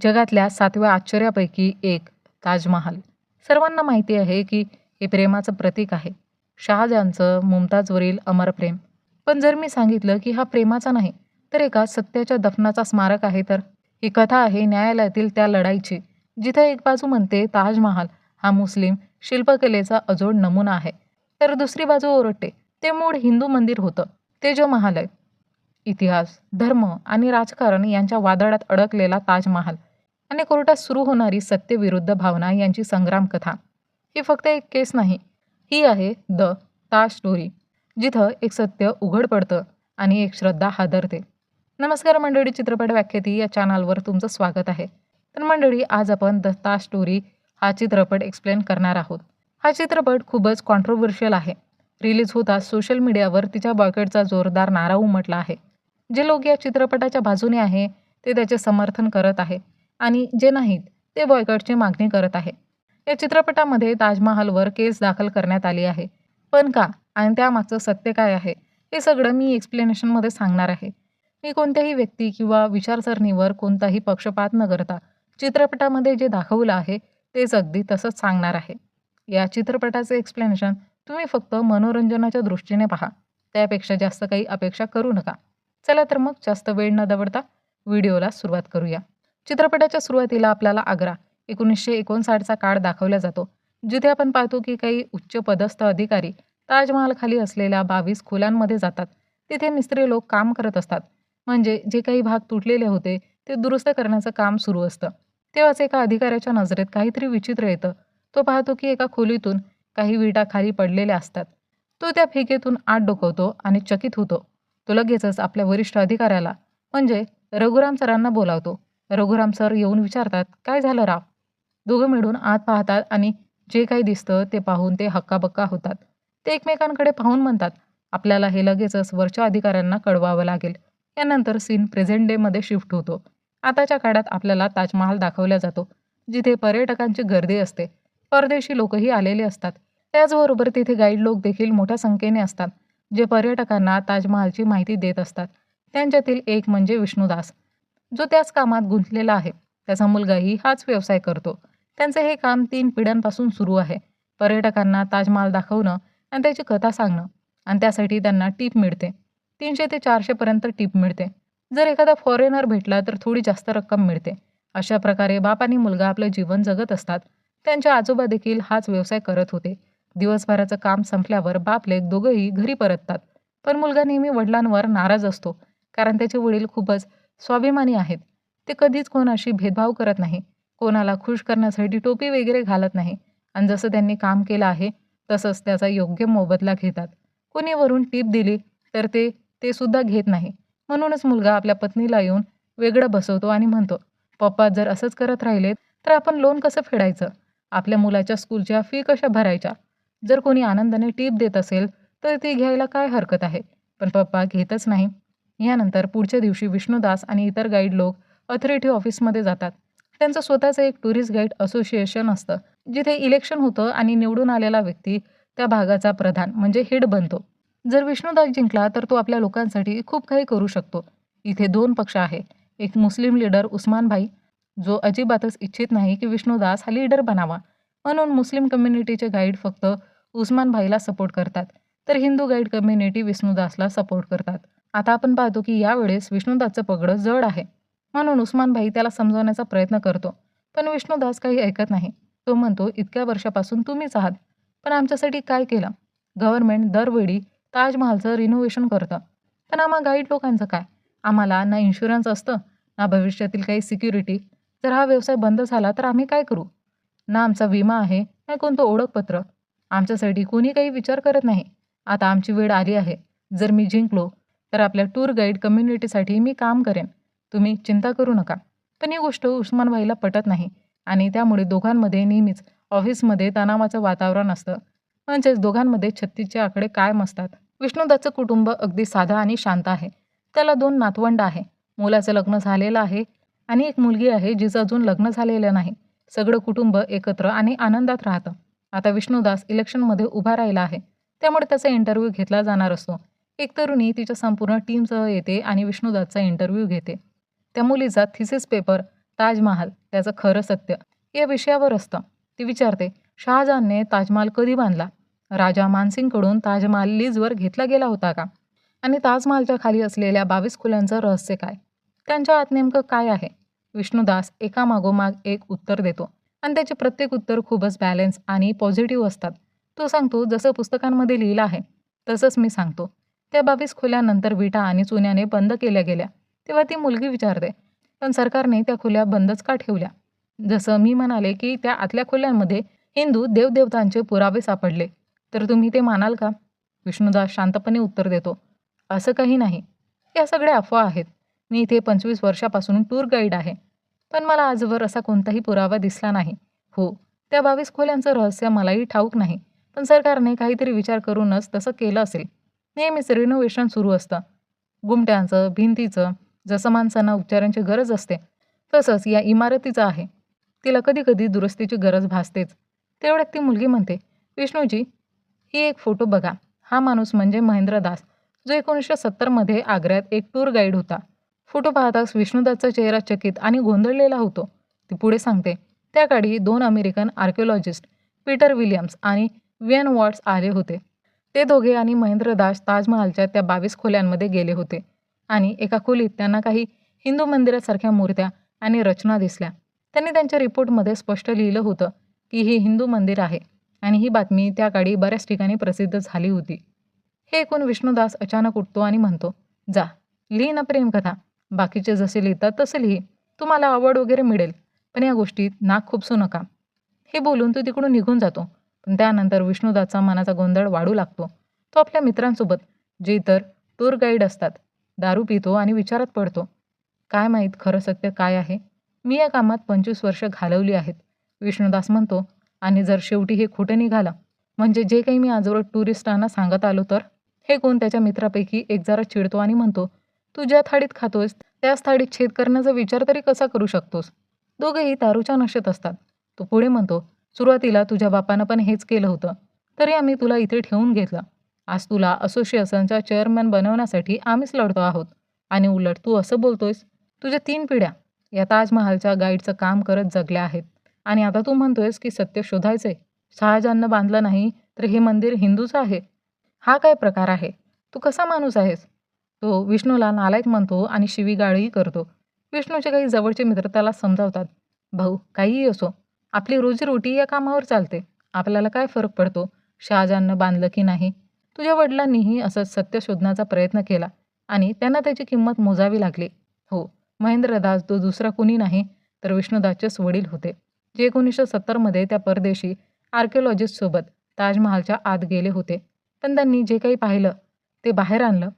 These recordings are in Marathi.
जगातल्या सातव्या आश्चर्यापैकी एक ताजमहाल. सर्वांना माहिती आहे की हे प्रेमाचं प्रतीक आहे. शहाजहानचं मुमताजवरील अमर प्रेम. पण जर मी सांगितलं की हा प्रेमाचा नाही तर एका सत्याच्या दफनाचा स्मारक आहे तर? ही कथा आहे न्यायालयातील त्या लढाईची जिथे एक बाजू म्हणते ताजमहाल हा मुस्लिम शिल्पकलेचा अजोड नमुना आहे. तर दुसरी बाजू ओरडते ते मूळ हिंदू मंदिर होतं. ते जो महाल आहे इतिहास धर्म आणि राजकारण यांच्या वादळात अडकलेला ताजमहाल आणि कोर्टात सुरू होणारी सत्यविरुद्ध भावना यांची संग्राम कथा ही फक्त एक केस नाही ही आहे द ताज स्टोरी जिथं एक सत्य उघड पडतं आणि एक श्रद्धा हादरते. नमस्कार मंडळी चित्रपट व्याख्याती या चॅनलवर तुमचं स्वागत आहे. तर मंडळी आज आपण द ताज स्टोरी हा चित्रपट एक्सप्लेन करणार आहोत. हा चित्रपट खूपच कॉन्ट्रोवर्शियल आहे. रिलीज होताच सोशल मीडियावर तिच्या बॉयकेटचा जोरदार नारा उमटला आहे. जे लोक या चित्रपटाच्या बाजूने आहे ते त्याचे समर्थन करत आहे आणि जे नाहीत ते बॉयकटची मागणी करत आहे. या चित्रपटामध्ये ताजमहालवर केस दाखल करण्यात आली आहे. पण का? आणि त्यामागचं सत्य काय आहे? हे सगळं मी एक्सप्लेनेशनमध्ये सांगणार आहे. मी कोणत्याही व्यक्ती किंवा विचारसरणीवर कोणताही पक्षपात न करता चित्रपटामध्ये जे दाखवलं आहे तेच अगदी तसंच सांगणार आहे. या चित्रपटाचे एक्सप्लेनेशन तुम्ही फक्त मनोरंजनाच्या दृष्टीने पहा. त्यापेक्षा जास्त काही अपेक्षा करू नका. चला तर मग जास्त वेळ न दवडता व्हिडिओला सुरुवात करूया. चित्रपटाच्या सुरुवातीला आपल्याला आग्रा एकोणीसशे एकोणसाठचा काळ दाखवला जातो जिथे आपण पाहतो की काही उच्च पदस्थ अधिकारी ताजमहालखाली असलेल्या बावीस खोल्यांमध्ये जातात. तिथे मिस्त्री लोक काम करत असतात. म्हणजे जे काही भाग तुटलेले होते ते दुरुस्त करण्याचं काम सुरू असतं. तेव्हाच एका अधिकाऱ्याच्या नजरेत काहीतरी विचित्र येतं. तो पाहतो की एका खोलीतून काही विटा खाली पडलेल्या असतात. तो त्या फेकेतून आत डोकवतो आणि चकित होतो. तो लगेचच आपल्या वरिष्ठ अधिकाऱ्याला म्हणजे रघुराम सरांना बोलावतो. रघुराम सर येऊन विचारतात काय झालं राव? दोघं मिळून आत पाहतात आणि जे काही दिसतं ते पाहून ते हक्काबक्का होतात. ते एकमेकांकडे पाहून म्हणतात आपल्याला हे लगेचच वरच्या अधिकाऱ्यांना कळवावं लागेल. यानंतर सीन प्रेझेंट डेमध्ये शिफ्ट होतो. आताच्या काळात आपल्याला ताजमहाल दाखवला जातो जिथे पर्यटकांची गर्दी असते. परदेशी लोकही आलेले असतात. त्याचबरोबर तिथे गाईड लोक देखील मोठ्या संख्येने असतात. जे पर्यटकांना ताजमहालची माहिती देत असतात त्यांच्यातील एक म्हणजे विष्णुदास जो त्याच कामात गुंतलेला आहे. त्याचा मुलगाही हाच व्यवसाय करतो. त्यांचे हे काम तीन पिढ्यांपासून सुरू आहे. पर्यटकांना ताजमहाल दाखवणं आणि त्याची कथा सांगणं आणि त्यासाठी त्यांना टीप मिळते. तीनशे ते चारशेपर्यंत टीप मिळते. जर एखादा फॉरेनर भेटला तर थोडी जास्त रक्कम मिळते. अशा प्रकारे बाप आणि मुलगा आपलं जीवन जगत असतात. त्यांच्या आजोबा देखील हाच व्यवसाय करत होते. दिवसभराचं काम संपल्यावर बापलेक दोघंही घरी परततात. पण मुलगा नेहमी वडिलांवर नाराज असतो कारण त्याचे वडील खूपच स्वाभिमानी आहेत. ते कधीच कोणाशी भेदभाव करत नाही कोणाला खुश करण्यासाठी टोपी वगैरे घालत नाही आणि जसं त्यांनी काम केलं आहे तसंच त्याचा योग्य मोबदला घेतात. कोणी वरून टीप दिली तर ते ते सुद्धा घेत नाही. म्हणूनच मुलगा आपल्या पत्नीला येऊन वेगळं बसवतो आणि म्हणतो पप्पा जर असंच करत राहिले तर आपण लोन कसं फेडायचं? आपल्या मुलाच्या स्कूलच्या फी कशा भरायच्या? जर कोणी आनंदाने टीप देत असेल तर ती घ्यायला काय हरकत आहे? पण पप्पा घेतच नाही. यानंतर पुढच्या दिवशी विष्णुदास आणि इतर गाईड लोक अथॉरिटी ऑफिसमध्ये जातात. त्यांचं स्वतःचं एक टुरिस्ट गाईड असोसिएशन असतं जिथे इलेक्शन होतं आणि निवडून आलेला व्यक्ती त्या भागाचा प्रधान म्हणजे हेड बनतो. जर विष्णुदास जिंकला तर तो आपल्या लोकांसाठी खूप काही करू शकतो. इथे दोन पक्ष आहे. एक मुस्लिम लीडर उस्मान भाई जो अजिबातच इच्छित नाही की विष्णुदास हा लीडर बनावा. म्हणून मुस्लिम कम्युनिटीचे गाईड फक्त उस्मान भाईला सपोर्ट करतात. तर हिंदू गाईड कम्युनिटी विष्णुदासला सपोर्ट करतात. आता आपण पाहतो की यावेळेस विष्णुदासचं पगडं जड आहे. म्हणून उस्मान भाई त्याला समजवण्याचा प्रयत्न करतो. पण विष्णुदास काही ऐकत नाही. तो म्हणतो इतक्या वर्षापासून तुम्हीच आहात. पण आमच्यासाठी काय केलं? गव्हर्नमेंट दरवेळी ताजमहालचं रिनोव्हेशन करतं. पण आम्हा गाईड लोकांचं काय? आम्हाला ना इन्शुरन्स असतं ना भविष्यातील काही सिक्युरिटी जर हा व्यवसाय बंद झाला तर आम्ही काय करू? ना आमचा विमा आहे ना कोणतं ओळखपत्र. आमच्यासाठी कोणी काही विचार करत नाही. आता आमची वेळ आली आहे. जर मी जिंकलो तर आपल्या टूर गाईड कम्युनिटीसाठी मी काम करेन. तुम्ही चिंता करू नका. पण ही गोष्ट उस्मानभाईला पटत नाही आणि त्यामुळे दोघांमध्ये नेहमीच ऑफिसमध्ये तणावाचं वातावरण असतं. म्हणजेच दोघांमध्ये छत्तीसचे आकडे कायम असतात. विष्णुदाचं कुटुंब अगदी साधा आणि शांत आहे. त्याला दोन नातवंड आहे. मुलाचं लग्न झालेलं आहे आणि एक मुलगी आहे जिचं अजून लग्न झालेलं नाही. सगळं कुटुंब एकत्र आणि आनंदात राहतं. आता विष्णुदास इलेक्शनमध्ये उभा राहिला आहे. त्यामुळे त्याचा इंटरव्ह्यू घेतला जाणार असतो. एक तरुणी तिच्या संपूर्ण टीमसह येते आणि विष्णुदासचा इंटरव्ह्यू घेते. त्या मुलीचा थिसिस पेपर ताजमहाल त्याचं खरं सत्य या विषयावर असतं. ती विचारते शहाजहानने ताजमहाल कधी बांधला? राजा मानसिंगकडून ताजमहाल लीजवर घेतला गेला होता का? आणि ताजमहालच्या खाली असलेल्या बावीस खुल्यांचं रहस्य काय? त्यांच्या आत नेमकं काय आहे? विष्णुदास एकामागोमाग एक उत्तर देतो. आणि त्याचे प्रत्येक उत्तर खूपच बॅलेन्स आणि पॉझिटिव्ह असतात. तो सांगतो जसं पुस्तकांमध्ये लिहिलं आहे तसंच मी सांगतो. त्या बावीस खोल्यानंतर विटा आणि चुन्याने बंद केल्या गेल्या. तेव्हा ती मुलगी विचारते पण सरकारने त्या खोल्या बंदच का ठेवल्या? जसं मी म्हणाले की त्या आतल्या खोल्यांमध्ये हिंदू देवदेवतांचे पुरावे सापडले. तर तुम्ही ते मानाल का? विष्णुदास शांतपणे उत्तर देतो असं काही नाही. या सगळ्या अफवा आहेत. मी इथे पंचवीस वर्षापासून टूर गाईड आहे. पण मला आजवर असा कोणताही पुरावा दिसला नाही. हो त्या बावीस खोल्यांचं रहस्य मलाही ठाऊक नाही. पण सरकारने काहीतरी विचार करूनच तसं केलं असेल. नेहमीच रिनोव्हेशन सुरू असतं. गुमट्यांचं भिंतीचं जसं माणसांना उपचारांची गरज असते तसंच या इमारतीचं आहे. तिला कधी कधी दुरुस्तीची गरज भासतेच. तेवढ्यात ती मुलगी म्हणते विष्णूजी ही एक फोटो बघा. हा माणूस म्हणजे महेंद्र दास जो एकोणीसशे सत्तरमध्ये आग्र्यात एक टूर गाईड होता. फोटो पाहताच विष्णुदासचा चेहरा चकित आणि गोंधळलेला होतो. ती पुढे सांगते त्या काळी दोन अमेरिकन आर्किओलॉजिस्ट पीटर विलियम्स आणि वियन वॉट्स आले होते. ते दोघे आणि महेंद्रदास ताजमहालच्या त्या बावीस खोल्यांमध्ये गेले होते आणि एका खोलीत त्यांना काही हिंदू मंदिरासारख्या मूर्त्या आणि रचना दिसल्या. त्यांनी त्यांच्या रिपोर्टमध्ये स्पष्ट लिहिलं होतं की ही हिंदू मंदिर आहे आणि ही बातमी त्या काळी बऱ्याच ठिकाणी प्रसिद्ध झाली होती. हे ऐकून विष्णुदास अचानक उठतो आणि म्हणतो जा लिही ना प्रेमकथा. बाकीचे जसे लिहितात तसे लिही. तुम्हाला आवड वगैरे मिळेल. पण या गोष्टीत नाक खुपसू नका. हे बोलून तो तिकडून निघून जातो. पण त्यानंतर विष्णुदाचा मनाचा गोंधळ वाढू लागतो. तो आपल्या मित्रांसोबत जे इतर टूर गाईड असतात दारू पितो आणि विचारात पडतो. काय माहीत खरं सत्य काय आहे? मी या कामात पंचवीस वर्ष घालवली आहेत. विष्णुदास म्हणतो आणि जर शेवटी हे खोटं निघालं म्हणजे जे काही मी आजवर टुरिस्टांना सांगत आलो तर? हे कोण त्याच्या मित्रापैकी एक जरा चिडतो आणि म्हणतो तू ज्या थाळीत खातोस त्याच थाळीत छेद करण्याचा विचार तरी कसा करू शकतोस? दोघेही दारूच्या नशेत असतात. तो पुढे म्हणतो सुरुवातीला तुझ्या बापानं पण हेच केलं होतं. तरी आम्ही तुला इथे ठेवून घेतलं. आज तुला असोसिएशनचा चेअरमॅन बनवण्यासाठी आम्हीच लढतो आहोत. आणि उलट तू असं बोलतोयस? तुझ्या तीन पिढ्या या ताजमहालच्या गाईडचं काम करत जगल्या आहेत. आणि आता तू म्हणतोयस की सत्य शोधायचंय. शहाजहाननं बांधलं नाही तर हे मंदिर हिंदूचं आहे. हा काय प्रकार आहे? तू कसा माणूस आहेस? तो विष्णूला नालायक म्हणतो आणि शिवीगाळही करतो. विष्णूचे काही जवळचे मित्र त्याला समजावतात. भाऊ काहीही असो आपली रोजीरोटी या कामावर चालते. आपल्याला काय फरक पडतो? शहाजहाननं बांधलं की नाही? तुझ्या वडिलांनीही असं सत्य शोधण्याचा प्रयत्न केला आणि त्यांना त्याची किंमत मोजावी लागली. हो महेंद्रदास तो दुसरा कोणी नाही तर विष्णुदासचेच वडील होते. जे एकोणीसशे सत्तरमध्ये त्या परदेशी आर्किओलॉजिस्टसोबत ताजमहालच्या आत गेले होते. पण त्यांनी जे काही पाहिलं ते बाहेर आणलं.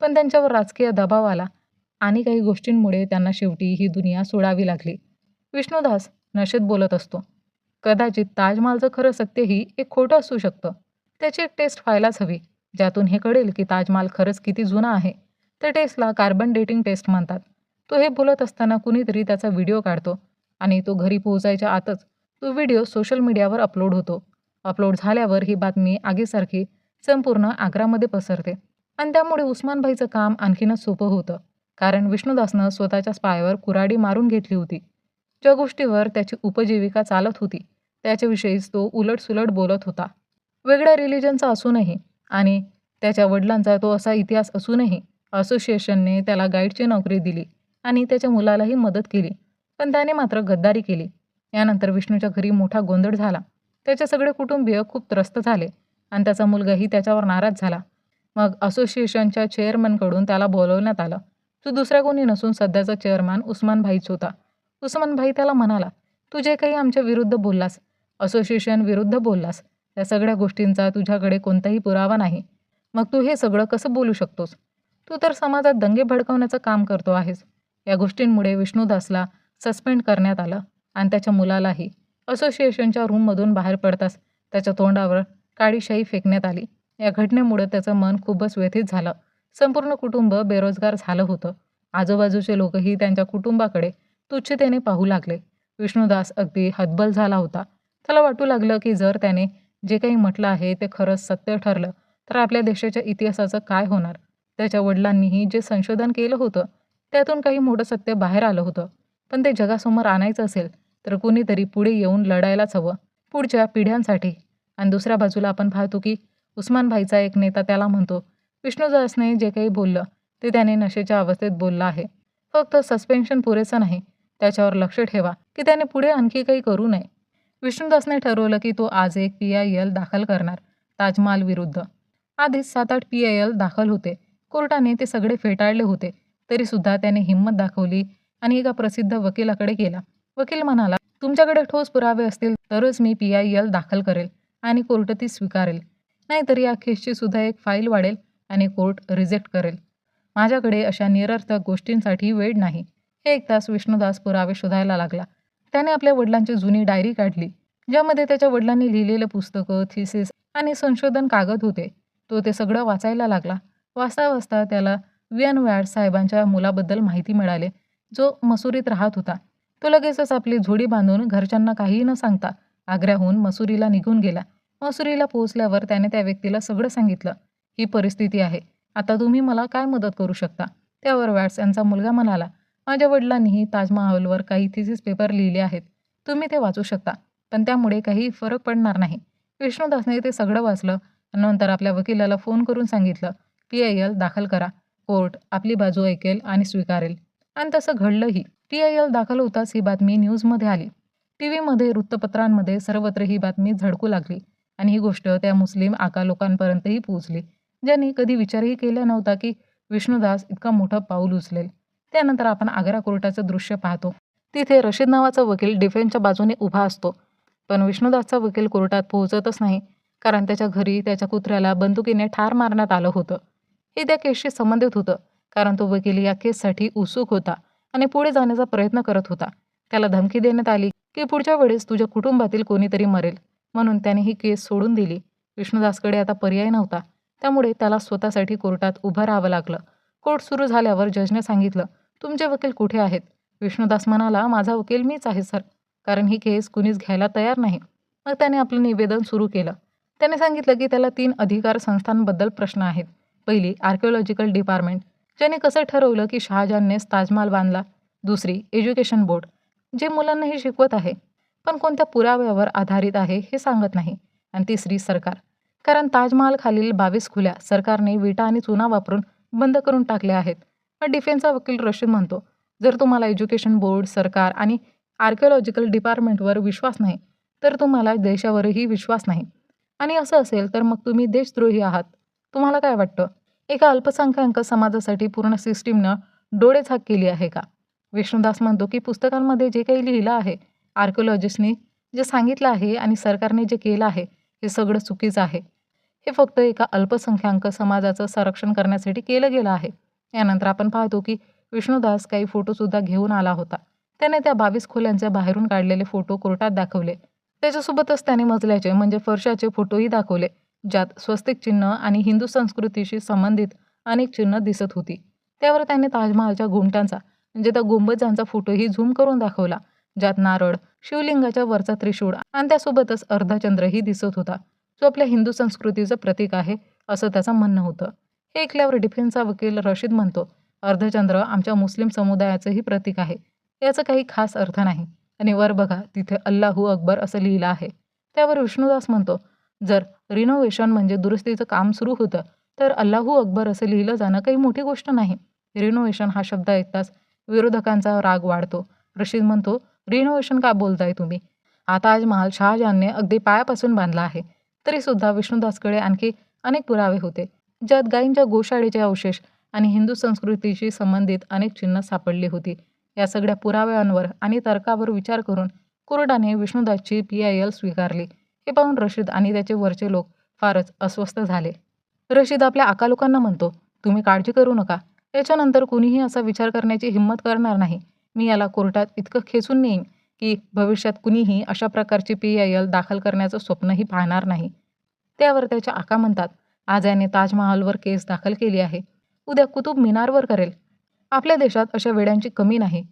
पण त्यांच्यावर राजकीय दबाव आला. आणि काही गोष्टींमुळे त्यांना शेवटी ही दुनिया सोडावी लागली. विष्णुदास नशेत बोलत असतो. कदाचित ताजमहालचं खरं सत्यही एक खोटं असू शकतं. त्याची एक टेस्ट व्हायलाच हवी. ज्यातून हे कळेल की ताजमहाल खरंच किती जुना आहे. त्या टेस्टला कार्बन डेटिंग टेस्ट म्हणतात. तो हे बोलत असताना कुणीतरी त्याचा व्हिडिओ काढतो. आणि तो घरी पोहोचायच्या आतच तो व्हिडिओ सोशल मीडियावर अपलोड होतो. अपलोड झाल्यावर ही बातमी आगीसारखी संपूर्ण आग्रामध्ये पसरते. आणि त्यामुळे उस्मानभाईचं काम आणखीनच सोपं होतं. कारण विष्णुदासनं स्वतःच्या पायावर कुराडी मारून घेतली होती. ज्या गोष्टीवर त्याची उपजीविका चालत होती त्याच्याविषयीच तो उलटसुलट बोलत होता. वेगळ्या रिलिजनचा असूनही आणि त्याच्या वडिलांचा तो असा इतिहास असूनही असोसिएशनने त्याला गाईडची नोकरी दिली आणि त्याच्या मुलालाही मदत केली. पण त्याने मात्र गद्दारी केली. यानंतर विष्णूच्या घरी मोठा गोंधळ झाला. त्याचे सगळे कुटुंबीय खूप त्रस्त झाले आणि त्याचा मुलगाही त्याच्यावर नाराज झाला. मग असोसिएशनच्या चेअरमनकडून त्याला बोलवण्यात आलं. तो दुसऱ्या कोणी नसून सध्याचा चेअरमॅन उस्मान भाईच होता. उस्मान भाई त्याला म्हणाला तू जे काही आमच्या विरुद्ध बोललास असोसिएशन विरुद्ध बोललास या सगळ्या गोष्टींचा तुझ्याकडे कोणताही पुरावा नाही. मग तू हे सगळं कसं बोलू शकतोस? तू तर समाजात दंगे भडकवण्याचं काम करतो आहेस. या गोष्टींमुळे विष्णुदासला सस्पेंड करण्यात आलं आणि त्याच्या मुलालाही. असोसिएशनच्या रूममधून बाहेर पडताच त्याच्या तोंडावर काळीशाही फेकण्यात आली. या घटनेमुळे त्याचं मन खूपच व्यथित झालं. संपूर्ण कुटुंब बेरोजगार झालं होतं. आजूबाजूचे लोकही त्यांच्या कुटुंबाकडे तुच्छतेने पाहू लागले. विष्णुदास अगदी हतबल झाला होता. त्याला वाटू लागलं की जर त्याने जे काही म्हटलं आहे ते खरंच सत्य ठरलं तर आपल्या देशाच्या इतिहासाचं काय होणार? त्याच्या वडिलांनीही जे संशोधन केलं होतं त्यातून काही मोठं सत्य बाहेर आलं होतं. पण ते जगासमोर आणायचं असेल तर कुणीतरी पुढे येऊन लढायलाच हवं. पुढच्या पिढ्यांसाठी. आणि दुसऱ्या बाजूला आपण पाहतो की उस्मान भाईचा एक नेता त्याला म्हणतो विष्णुदासने जे काही बोललं ते त्याने नशेच्या अवस्थेत बोललं आहे. फक्त सस्पेन्शन पुरेसं नाही. त्याच्यावर लक्ष ठेवा की त्याने पुढे आणखी काही करू नये. विष्णुदासने ठरवलं की तो आज एक पी आय एल दाखल करणार ताजमहाल विरुद्ध. आधीच सात आठ पी आय एल दाखल होते. कोर्टाने ते सगळे फेटाळले होते. तरीसुद्धा त्याने हिंमत दाखवली आणि एका प्रसिद्ध वकिलाकडे गेला. वकील म्हणाला तुमच्याकडे ठोस पुरावे असतील तरच मी पी आय एल दाखल करेल आणि कोर्ट ती स्वीकारेल. नाहीतर या केसची सुद्धा एक फाईल वाढेल आणि कोर्ट रिजेक्ट करेल. माझ्याकडे अशा निरर्थक गोष्टींसाठी वेळ नाही. हे एक तास विष्णुदास पुरावे शोधायला लागला. त्याने आपल्या वडिलांची जुनी डायरी काढली ज्यामध्ये त्याच्या वडिलांनी लिहिलेलं पुस्तकं थिसिस आणि संशोधन कागद होते. तो ते सगळं वाचायला लागला. वाचता वाचता त्याला वियन वॅड साहेबांच्या मुलाबद्दल माहिती मिळाली जो मसुरीत राहत होता. तो लगेचच आपली झोडी बांधून घरच्यांना काहीही न सांगता आग्र्याहून मसुरीला निघून गेला. मसुरीला पोहोचल्यावर त्याने त्या व्यक्तीला सगळं सांगितलं. ही परिस्थिती आहे. आता तुम्ही मला काय मदत करू शकता? त्यावर वॅट्स यांचा मुलगा म्हणाला माझ्या वडिलांनीही ताजमहालवर काही थिसिस पेपर लिहिले आहेत. तुम्ही ते वाचू शकता पण त्यामुळे काही फरक पडणार नाही. विष्णुदासने ते सगळं वाचलं नंतर आपल्या वकिलाला फोन करून सांगितलं पी आय एल दाखल करा. कोर्ट आपली बाजू ऐकेल आणि स्वीकारेल. आणि तसं घडलंही. पी आय एल दाखल होताच ही बातमी न्यूजमध्ये आली. टी व्हीमध्ये वृत्तपत्रांमध्ये सर्वत्र ही बातमी झडकू लागली. आणि ही गोष्ट त्या मुस्लिम आका लोकांपर्यंतही पोहोचली. ज्यांनी कधी विचारही केला नव्हता की विष्णुदास इतका मोठं पाऊल उचलेल. त्यानंतर आपण आग्रा कोर्टाचं दृश्य पाहतो. तिथे रशीद नावाचा वकील डिफेन्सच्या बाजूने उभा असतो. पण विष्णुदासचा वकील कोर्टात पोहोचतच नाही कारण त्याच्या घरी त्याच्या कुत्र्याला बंदुकीने ठार मारण्यात आलं होतं. हे त्या केसशी संबंधित होतं कारण तो वकील या केससाठी उत्सुक होता आणि पुढे जाण्याचा प्रयत्न करत होता. त्याला धमकी देण्यात आली की पुढच्या वेळेस तुझ्या कुटुंबातील कोणीतरी मरेल. म्हणून त्याने ही केस सोडून दिली. विष्णुदासकडे आता पर्याय नव्हता. त्यामुळे त्याला स्वतःसाठी कोर्टात उभं राहावं लागलं. कोर्ट सुरू झाल्यावर जजने सांगितलं तुमचे वकील कुठे आहेत विष्णुदास म्हणाला माझा वकील मीच आहे सर. कारण ही केस कुणीच घ्यायला तयार नाही. मग त्याने आपलं निवेदन सुरू केलं. त्याने सांगितलं की त्याला तीन अधिकार संस्थांबद्दल प्रश्न आहेत. पहिली आर्किओलॉजिकल डिपार्टमेंट ज्याने कसं ठरवलं की शहाजहाननेच ताजमहाल बांधला. दुसरी एज्युकेशन बोर्ड जे मुलांना हे शिकवत आहे. पण कोणत्या पुराव्यावर आधारित आहे हे सांगत नाही. आणि तिसरी सरकार. कारण ताजमहाल खालील बावीस खुल्या सरकारने विटा आणि चुना वापरून बंद करून टाकल्या आहेत. मग डिफेन्सचा वकील रशीद म्हणतो जर तुम्हाला एज्युकेशन बोर्ड सरकार आणि आर्किओलॉजिकल डिपार्टमेंटवर विश्वास नाही तर तुम्हाला देशावरही विश्वास नाही. आणि असं असेल तर मग तुम्ही देशद्रोही आहात. तुम्हाला काय वाटतं? एका अल्पसंख्याक समाजासाठी पूर्ण सिस्टीमनं डोळेझाक केली आहे का? विष्णुदास म्हणतो की पुस्तकांमध्ये जे काही लिहिलं आहे आर्किओलॉजिस्टनी जे सांगितलं आहे आणि सरकारने जे केलं आहे हे सगळं चुकीचं आहे. हे फक्त एका अल्पसंख्याक समाजाचं संरक्षण करण्यासाठी केलं गेलं आहे. यानंतर आपण पाहतो की विष्णुदास काही फोटोसुद्धा घेऊन आला होता. त्याने त्या बावीस खोल्यांच्या बाहेरून काढलेले फोटो कोर्टात दाखवले. त्याच्यासोबतच त्याने मजल्याचे म्हणजे फरशाचे फोटोही दाखवले ज्यात स्वस्तिक चिन्ह आणि हिंदू संस्कृतीशी संबंधित अनेक चिन्ह दिसत होती. त्यावर त्याने ताजमहालच्या घुमटांचा म्हणजे त्या गुंबजांचा फोटोही झूम करून दाखवला. ज्यात नारळ शिवलिंगाच्या वरचा त्रिशूळ आणि त्यासोबतच अर्धचंद्रही दिसत होता. जो आपल्या हिंदू संस्कृतीचं प्रतीक आहे असं त्याचं म्हणणं होतं. हे ऐकल्यावर डिफेन्सचा वकील रशीद म्हणतो अर्धचंद्र आमच्या मुस्लिम समुदायाचंही प्रतीक आहे. याचा काही खास अर्थ नाही. आणि वर बघा तिथे अल्लाहू अकबर असं लिहिलं आहे. त्यावर विष्णुदास म्हणतो जर रिनोव्हेशन म्हणजे दुरुस्तीचं काम सुरू होतं तर अल्लाहू अकबर असं लिहिलं जाणं काही मोठी गोष्ट नाही. रिनोव्हेशन हा शब्द ऐकताच विरोधकांचा राग वाढतो. रशीद म्हणतो रिनोव्हेशन का बोलताय तुम्ही? आता आज महाल शहाजहानने अगदी पायापासून बांधला आहे. तरीसुद्धा विष्णुदासकडे आणखी अनेक पुरावे होते. ज्यात गायींच्या गोशाळेचे अवशेष आणि हिंदू संस्कृतीशी संबंधित अनेक चिन्ह सापडली होती. या सगळ्या पुराव्यांवर आणि तर्कावर विचार करून कोर्टाने विष्णुदासची पी आय एल स्वीकारली. हे पाहून रशीद आणि त्याचे वरचे लोक फारच अस्वस्थ झाले. रशीद आपल्या आकालोकांना म्हणतो तुम्ही काळजी करू नका. त्याच्यानंतर कुणीही असा विचार करण्याची हिंमत करणार नाही. मी याला कोर्टात इतकं खेचून नेईन की भविष्यात कुणीही अशा प्रकारची पी आय एल दाखल करण्याचं स्वप्नही पाहणार नाही. त्यावर त्याच्या आका म्हणतात आज याने ताजमहालवर केस दाखल केली आहे. उद्या कुतुब मिनारवर करेल. आपल्या देशात अशा वेड्यांची कमी नाही.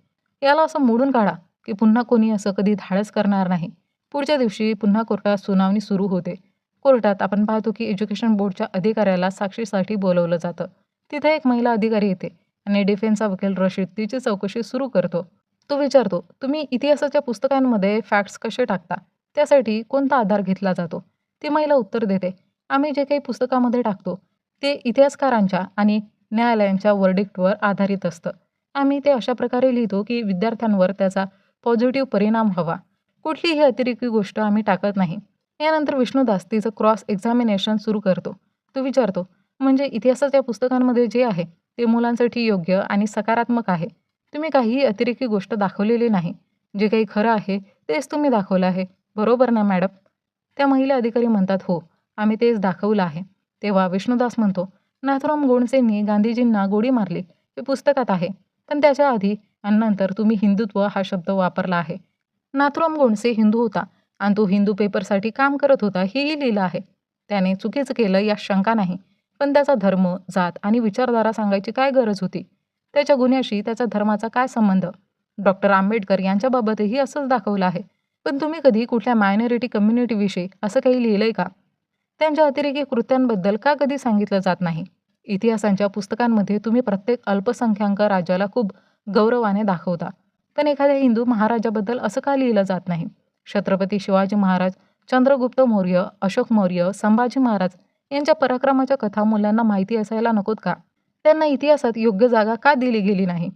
याला असं मोडून काढा की पुन्हा कोणी असं कधी धाडस करणार नाही. पुढच्या दिवशी पुन्हा कोर्टात सुनावणी सुरू होते. कोर्टात आपण पाहतो की एज्युकेशन बोर्डच्या अधिकाऱ्याला साक्षीसाठी बोलवलं जातं. तिथे एक महिला अधिकारी येते. आणि डिफेन्सचा वकील रशीद तिची चौकशी सुरू करतो. तो विचारतो तुम्ही इतिहासाच्या पुस्तकांमध्ये फॅक्ट्स कसे टाकता? त्यासाठी कोणता आधार घेतला जातो? ती महिला उत्तर देते आम्ही जे काही पुस्तकामध्ये टाकतो ते इतिहासकारांच्या आणि न्यायालयांच्या वर्डिक्टवर आधारित असतं. आम्ही ते अशा प्रकारे लिहितो की विद्यार्थ्यांवर त्याचा पॉझिटिव्ह परिणाम हवा. कुठलीही अतिरिक्त गोष्ट आम्ही टाकत नाही. यानंतर विष्णुदास तिचं क्रॉस एक्झामिनेशन सुरू करतो. तो विचारतो म्हणजे इतिहासाच्या पुस्तकांमध्ये जे आहे ते मुलांसाठी योग्य आणि सकारात्मक आहे. तुम्ही काहीही अतिरेकी गोष्ट दाखवलेली नाही. जे काही खरं आहे तेच तुम्ही दाखवलं आहे. बरोबर ना मॅडम? त्या महिला अधिकारी म्हणतात हो आम्ही तेच दाखवलं आहे. तेव्हा विष्णुदास म्हणतो नाथराम गोडसेंनी गांधीजींना गोडी मारली. हे पुस्तकात आहे. पण त्याच्या आधी आणि नंतर तुम्ही हिंदुत्व हा शब्द वापरला आहे. नाथराम गोडसे हिंदू होता आणि तो हिंदू पेपरसाठी काम करत होता हेही लिहिलं आहे. त्याने चुकीचं केलं या शंका नाही. पण त्याचा धर्म जात आणि विचारधारा सांगायची काय गरज होती? त्याच्या गुन्ह्याशी त्याचा धर्माचा काय संबंध? डॉक्टर आंबेडकर यांच्याबाबतही असंच दाखवलं आहे. पण तुम्ही कधी कुठल्या मायनॉरिटी कम्युनिटीविषयी असं काही लिहिलंय का? त्यांच्या अतिरेकी कृत्यांबद्दल का कधी सांगितलं जात नाही? इतिहासांच्या पुस्तकांमध्ये तुम्ही प्रत्येक अल्पसंख्याक राज्याला खूप गौरवाने दाखवता. पण एखाद्या हिंदू महाराजाबद्दल असं का लिहिलं जात नाही? छत्रपती शिवाजी महाराज चंद्रगुप्त मौर्य अशोक मौर्य संभाजी महाराज यांच्या पराक्रमाच्या कथा मुलांना माहिती असायला नकोत का? त्यांना इतिहासात योग्य जागा का दिली गेली नाही?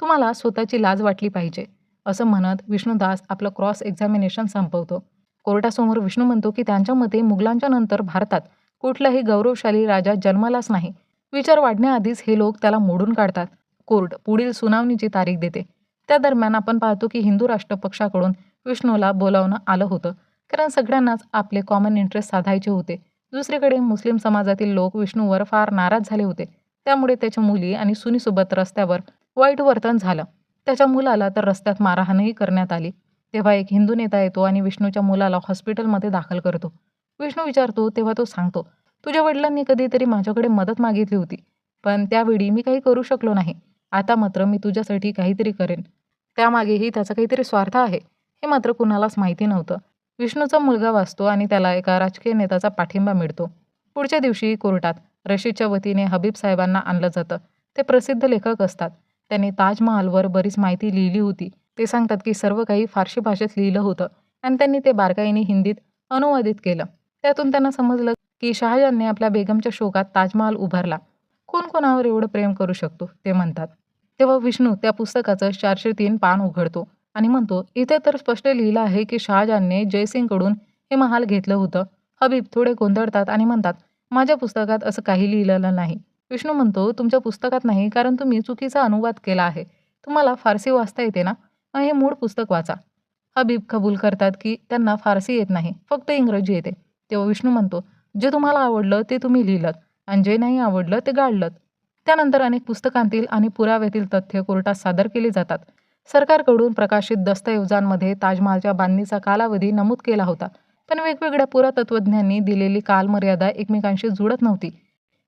तुम्हाला स्वतःची लाज वाटली पाहिजे असं म्हणत विष्णुदास आपलं क्रॉस एक्झामिनेशन संपवतो. कोर्टासमोर विष्णू म्हणतो की त्यांच्या मते मुघलांच्या नंतर भारतात कुठलाही गौरवशाली राजा जन्मालाच नाही. विचार वाढण्याआधीच हे लोक त्याला मोडून काढतात. कोर्ट पुढील सुनावणीची तारीख देते. त्या दरम्यान आपण पाहतो की हिंदू राष्ट्र पक्षाकडून विष्णूला बोलावणं आलं होतं. कारण सगळ्यांनाच आपले कॉमन इंटरेस्ट साधायचे होते. दुसरीकडे मुस्लिम समाजातील लोक विष्णूवर फार नाराज झाले होते. त्यामुळे त्याच्या मुली आणि सुनीसोबत रस्त्यावर वाईट वर्तन झालं. त्याच्या मुलाला तर रस्त्यात मारहाणही करण्यात आली. तेव्हा एक हिंदू नेता येतो आणि विष्णूच्या मुलाला हॉस्पिटलमध्ये दाखल करतो. विष्णू विचारतो तेव्हा तो सांगतो तुझ्या वडिलांनी कधीतरी माझ्याकडे मदत मागितली होती पण त्यावेळी मी काही करू शकलो नाही. आता मात्र मी तुझ्यासाठी काहीतरी करेन. त्यामागेही त्याचा काहीतरी स्वार्थ आहे. हे मात्र कुणालाच माहिती नव्हतं. विष्णूचा मुलगा वाचतो आणि त्याला एका राजकीय नेत्याचा पाठिंबा मिळतो. पुढच्या दिवशी कोर्टात रशीदच्या वतीने हबीब साहेबांना आणलं जातं. ते प्रसिद्ध लेखक असतात. त्यांनी ताजमहालवर बरीच माहिती लिहिली होती. ते सांगतात की सर्व काही फारशी भाषेत लिहिलं होतं आणि त्यांनी ते बारकाईने हिंदीत अनुवादित केलं. त्यातून त्यांना समजलं की शहाजहानने आपल्या बेगमच्या शोकात ताजमहाल उभारला. कोण कोणावर एवढं प्रेम करू शकतो? ते म्हणतात. तेव्हा विष्णू त्या पुस्तकाचं चारशे तीन पान उघडतो. आणि म्हणतो इथे तर स्पष्ट लिहिलं आहे की शहाजहानने जयसिंगकडून हे महाल घेतलं होतं. हबीब थोडे गोंधळतात आणि म्हणतात माझ्या पुस्तकात असं काही लिहिलेलं नाही. विष्णू म्हणतो तुमच्या पुस्तकात नाही कारण तुम्ही चुकीचा अनुवाद केला आहे. तुम्हाला फारसी वाचता येते ना? मग हे मूळ पुस्तक वाचा. हबीब कबूल करतात की त्यांना फारसी येत नाही फक्त इंग्रजी येते. तेव्हा विष्णू म्हणतो जे तुम्हाला आवडलं ते तुम्ही लिहिलं आणि जे नाही आवडलं ते गाळलं त्यानंतर अनेक पुस्तकांतील आणि पुराव्यातील तथ्य कोर्टात सादर केले जातात. सरकारकडून प्रकाशित दस्तऐवजांमध्ये ताजमहालच्या बांधणीचा कालावधी नमूद केला होता. पण वेगवेगळ्या पुरातत्वज्ञांनी दिलेली कालमर्यादा एकमेकांशी जुळत नव्हती.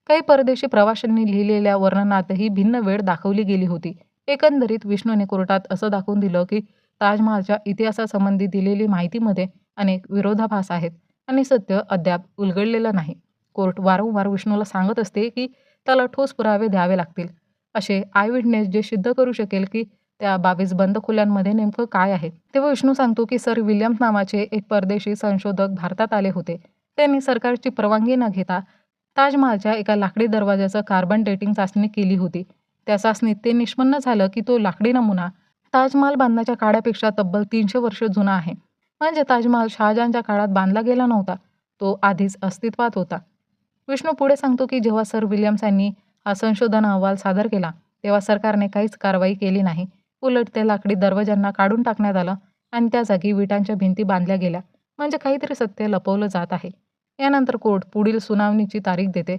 काही परदेशी प्रवाशांनी लिहिलेल्या वर्णनातही भिन्न वेळ दाखवली गेली होती. एकंदरीत विष्णूने कोर्टात असं दाखवून दिलं की ताजमहालच्या इतिहासासंबंधी दिलेली माहितीमध्ये अनेक विरोधाभास आहेत आणि सत्य अद्याप उलगडलेलं नाही. कोर्ट वारंवार विष्णूला सांगत असते की त्याला ठोस पुरावे द्यावे लागतील. असे आयविटनेस जे सिद्ध करू शकेल की त्या बावीस बंद खोल्यांमध्ये नेमकं काय आहे? तेव्हा विष्णू सांगतो की सर विल्यम्स नावाचे एक परदेशी संशोधक भारतात आले होते. त्यांनी सरकारची परवानगी न घेता ताजमहालच्या एका लाकडी दरवाजाचं कार्बन डेटिंग चाचणी केली होती. त्या चाचणीत ते निष्पन्न झालं की तो लाकडी नमुना ताजमहाल बांधण्याच्या काळापेक्षा तब्बल तीनशे वर्ष जुना आहे. म्हणजे ताजमहाल शहाजहानच्या काळात बांधला गेला नव्हता. तो आधीच अस्तित्वात होता. विष्णू पुढे सांगतो की जेव्हा सर विल्यम्स यांनी हा संशोधन अहवाल सादर केला तेव्हा सरकारने काहीच कारवाई केली नाही. उलट त्या लाकडी दरवाजांना काढून टाकण्यात आलं आणि त्या जागी विटांच्या भिंती बांधल्या गेल्या. म्हणजे काहीतरी सत्य लपवलं जात आहे. यानंतर कोर्ट पुढील सुनावणीची तारीख देते.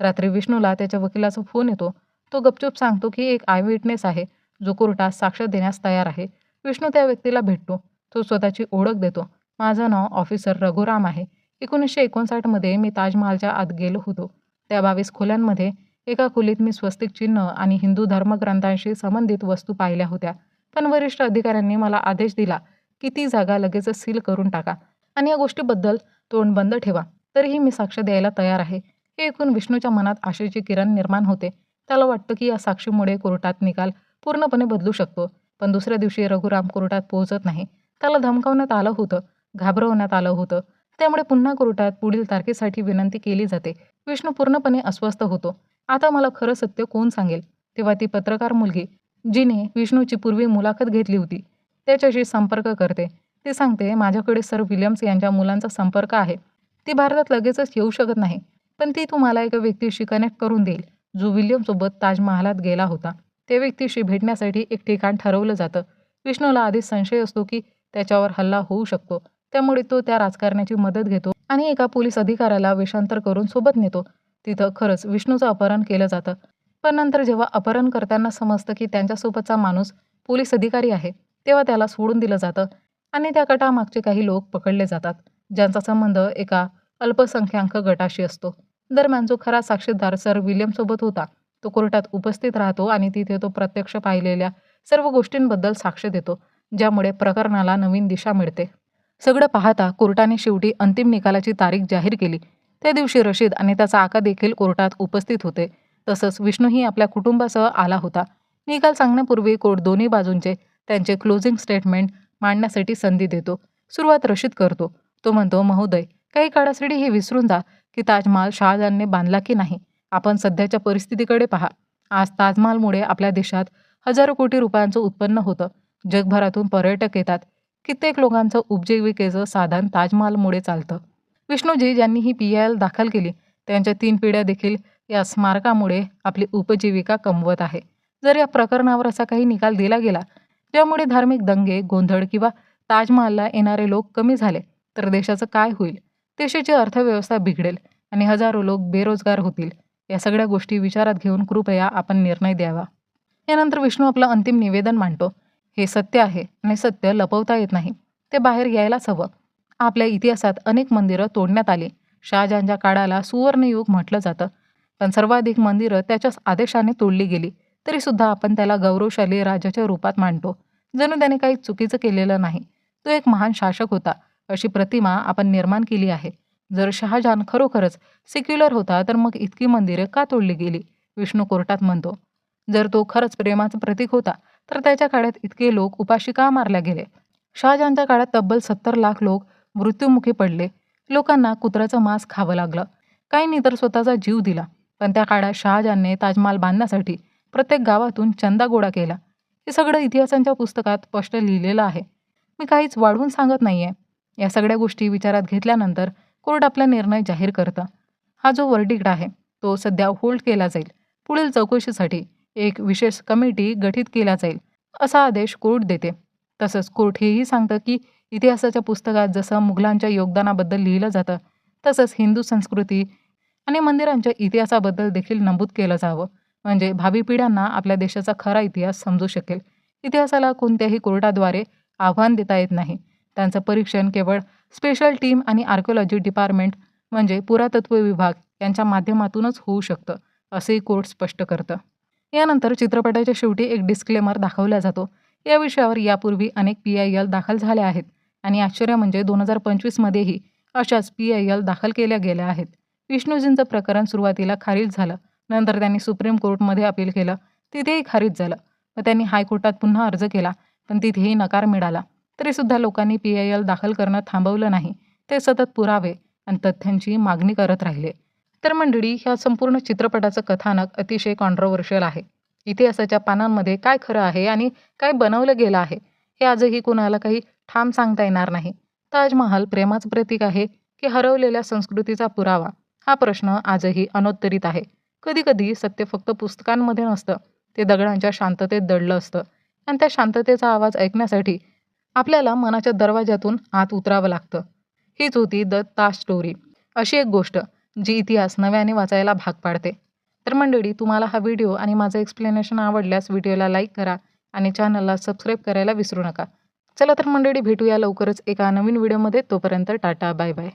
रात्री विष्णूला त्याच्या वकिलाचा फोन येतो. तो गपचूप सांगतो की एक आय विटनेस आहे. जो कोर्टात साक्ष देण्यास तयार आहे. विष्णू त्या व्यक्तीला भेटतो. तो स्वतःची ओळख देतो. माझं नाव ऑफिसर रघुराम आहे. एकोणीसशे एकोणसाठमध्ये मी ताजमहालच्या आत गेलो होतो. त्या बावीस खोल्यांमध्ये एका खोलीत मी स्वस्तिक चिन्ह आणि हिंदू धर्मग्रंथांशी संबंधित वस्तू पाहिल्या होत्या. पण वरिष्ठ अधिकाऱ्यांनी मला आदेश दिला की ती जागा लगेच सील करून टाका आणि या गोष्टीबद्दल तोंड बंद ठेवा. तरीही मी साक्ष द्यायला तयार आहे. हे ऐकून विष्णूच्या मनात आशेची किरण निर्माण होते. त्याला वाटतं की या साक्षीमुळे कोर्टात निकाल पूर्णपणे बदलू शकतो. पण दुसऱ्या दिवशी रघुराम कोर्टात पोहोचत नाही. त्याला धमकावण्यात आलं होतं. घाबरवण्यात आलं होतं. त्यामुळे पुन्हा कोर्टात पुढील तारखेसाठी विनंती केली जाते. विष्णू पूर्णपणे अस्वस्थ होतो. आता मला खरं सत्य कोण सांगेल? तेव्हा ती पत्रकार मुलगी जिने विष्णूची पूर्वी मुलाखत घेतली होती. त्याच्याशी संपर्क करते. ती सांगते माझ्याकडे सर विलियम्स यांच्या मुलांचा संपर्क आहे. ती भारतात लगेचच येऊ शकत नाही. पण ती तुम्हाला एका व्यक्तीशी कनेक्ट करून देईल जो विलियमसोबत ताजमहालात गेला होता. त्या व्यक्तीशी भेटण्यासाठी एक ठिकाण ठरवलं जातं. विष्णूला आधीच संशय असतो की त्याच्यावर हल्ला होऊ शकतो. त्यामुळे तो त्या राजकारण्याची मदत घेतो आणि एका पोलीस अधिकाऱ्याला वेषांतर करून सोबत नेतो. तिथं खरंच विष्णूचं अपहरण केलं जातं. पण नंतर जेव्हा अपहरण करताना समजतं की त्यांच्यासोबतचा माणूस पोलीस अधिकारी आहे तेव्हा त्याला सोडून दिलं जातं आणि त्या गटामागचे काही लोक पकडले जातात ज्यांचा संबंध एका अल्पसंख्याक गटाशी असतो. दरम्यान जो खरा साक्षीदार सर विल्यमसोबत होता तो कोर्टात उपस्थित राहतो आणि तिथे तो प्रत्यक्ष पाहिलेल्या सर्व गोष्टींबद्दल साक्ष देतो ज्यामुळे प्रकरणाला नवीन दिशा मिळते. सगळं पाहता कोर्टाने शेवटी अंतिम निकालाची तारीख जाहीर केली त्या दिवशी रशीद आणि त्याचा आका देखील कोर्टात उपस्थित होते. तसंच विष्णूही आपल्या कुटुंबासह आला होता. निकाल सांगण्यापूर्वी कोर्ट दोन्ही बाजूंचे त्यांचे क्लोजिंग स्टेटमेंट मांडण्यासाठी संधी देतो. सुरुवात रशीद करतो. तो म्हणतो महोदय काही काळासाठी हे विसरून जा की ताजमहाल शहाजहानने बांधला की नाही. आपण सध्याच्या परिस्थितीकडे पहा. आज ताजमहालमुळे आपल्या देशात हजारो कोटी रुपयांचं उत्पन्न होतं. जगभरातून पर्यटक येतात. कित्येक लोकांचं उपजीविकेचं साधन ताजमहालमुळे चालतं. विष्णूजी ज्यांनी ही पी आय एल दाखल केली त्यांच्या तीन पिढ्या देखील या स्मारकामुळे आपली उपजीविका कमवत आहे. जर या प्रकरणावर असा काही निकाल दिला गेला ज्यामुळे धार्मिक दंगे गोंधळ किंवा ताजमहालला येणारे लोक कमी झाले तर देशाचं काय होईल? देशाची अर्थव्यवस्था बिघडेल आणि हजारो लोक बेरोजगार होतील. या सगळ्या गोष्टी विचारात घेऊन कृपया आपण निर्णय द्यावा. यानंतर विष्णू आपलं अंतिम निवेदन मांडतो. हे सत्य आहे आणि सत्य लपवता येत नाही. ते बाहेर यायलाच हवं. आपल्या इतिहासात अनेक मंदिरं तोडण्यात आली. शहाजहानच्या काळाला सुवर्णयुग म्हटलं जातं. पण सर्वाधिक मंदिरं त्याच्याच आदेशाने तोडली गेली. तरीसुद्धा आपण त्याला गौरवशाली राजाच्या रूपात मांडतो जणू त्याने काही चुकीचं केलेलं नाही. तो एक महान शासक होता. अशी प्रतिमा आपण निर्माण केली आहे. जर शहाजहान खरोखरच सेक्युलर होता तर मग इतकी मंदिरे का तोडली गेली? विष्णू कोर्टात म्हणतो. जर तो खरंच प्रेमाचं प्रतीक होता तर त्याच्या काळात इतके लोक उपाशी का मारल्या गेले? शहाजहानच्या काळात तब्बल सत्तर लाख लोक मृत्युमुखी पडले. लोकांना कुत्र्याचं मांस खावं लागलं. काहींनी तर स्वतःचा जीव दिला. पण त्या काळात शहाजहानने ताजमहाल बांधण्यासाठी प्रत्येक गावातून चंदा गोळा केला. हे सगळं इतिहासांच्या पुस्तकात स्पष्ट लिहिलेलं आहे. मी काहीच वाढवून सांगत नाहीये. या सगळ्या गोष्टी विचारात घेतल्यानंतर कोर्ट आपला निर्णय जाहीर करतं. हा जो वर्डिक्ट आहे तो सध्या होल्ड केला जाईल. पुढील चौकशीसाठी एक विशेष कमिटी गठीत केला जाईल असा आदेश कोर्ट देते. तसंच कोर्ट हेही सांगतं की इतिहासाच्या पुस्तकात जसं मुघलांच्या योगदानाबद्दल लिहिलं जातं तसंच हिंदू संस्कृती आणि मंदिरांच्या इतिहासाबद्दल देखील नमूद केलं जावं. म्हणजे भावी पिढ्यांना आपल्या देशाचा खरा इतिहास समजू शकेल. इतिहासाला कोणत्याही कोर्टाद्वारे आव्हान देता येत नाही. त्यांचं परीक्षण केवळ स्पेशल टीम आणि आर्किओलॉजी डिपार्टमेंट म्हणजे पुरातत्व विभाग यांच्या माध्यमातूनच होऊ शकतं असंही कोर्ट स्पष्ट करतं. यानंतर चित्रपटाच्या शेवटी एक डिस्क्लेमर दाखवला जातो. या विषयावर यापूर्वी अनेक पी आय एल दाखल झाल्या आहेत. आणि आश्चर्य म्हणजे दोन हजार पंचवीसमध्येही अशाच पी आय एल दाखल केल्या गेल्या आहेत. विष्णूजींचं प्रकरण सुरुवातीला खारिज झालं. नंतर त्यांनी सुप्रीम कोर्टमध्ये अपील केलं. तिथेही खारिज झालं. व त्यांनी हायकोर्टात पुन्हा अर्ज केला पण तिथेही नकार मिळाला. तरीसुद्धा लोकांनी पी आय एल दाखल करणं थांबवलं नाही. ते सतत पुरावे आणि तथ्यांची मागणी करत राहिले. तर मंडळी ह्या संपूर्ण चित्रपटाचं कथानक अतिशय कॉन्ट्रोवर्शियल आहे. इतिहासाच्या पानांमध्ये काय खरं आहे आणि काय बनवलं गेलं आहे? हे आजही कोणाला काही ठाम सांगता येणार नाही. ताजमहाल प्रेमाचं प्रतीक आहे की हरवलेल्या संस्कृतीचा पुरावा. हा प्रश्न आजही अनोत्तरित आहे. कधीकधी सत्य फक्त पुस्तकांमध्ये नसतं. ते दगडांच्या शांततेत दडलं असतं. आणि त्या शांततेचा आवाज ऐकण्यासाठी आपल्याला मनाच्या दरवाज्यातून आत उतरावं लागतं. हीच होती द ताज स्टोरी. अशी एक गोष्ट जी इतिहास नव्याने वाचायला भाग पाडते. तर मंडळी तुम्हाला हा व्हिडिओ आणि माझं एक्सप्लेनेशन आवडल्यास व्हिडिओला लाईक करा आणि चॅनलला सबस्क्राईब करायला विसरू नका. चला तर मंडळी भेटूया लवकरच एका नवीन व्हिडिओमध्ये. तोपर्यंत टाटा बाय बाय.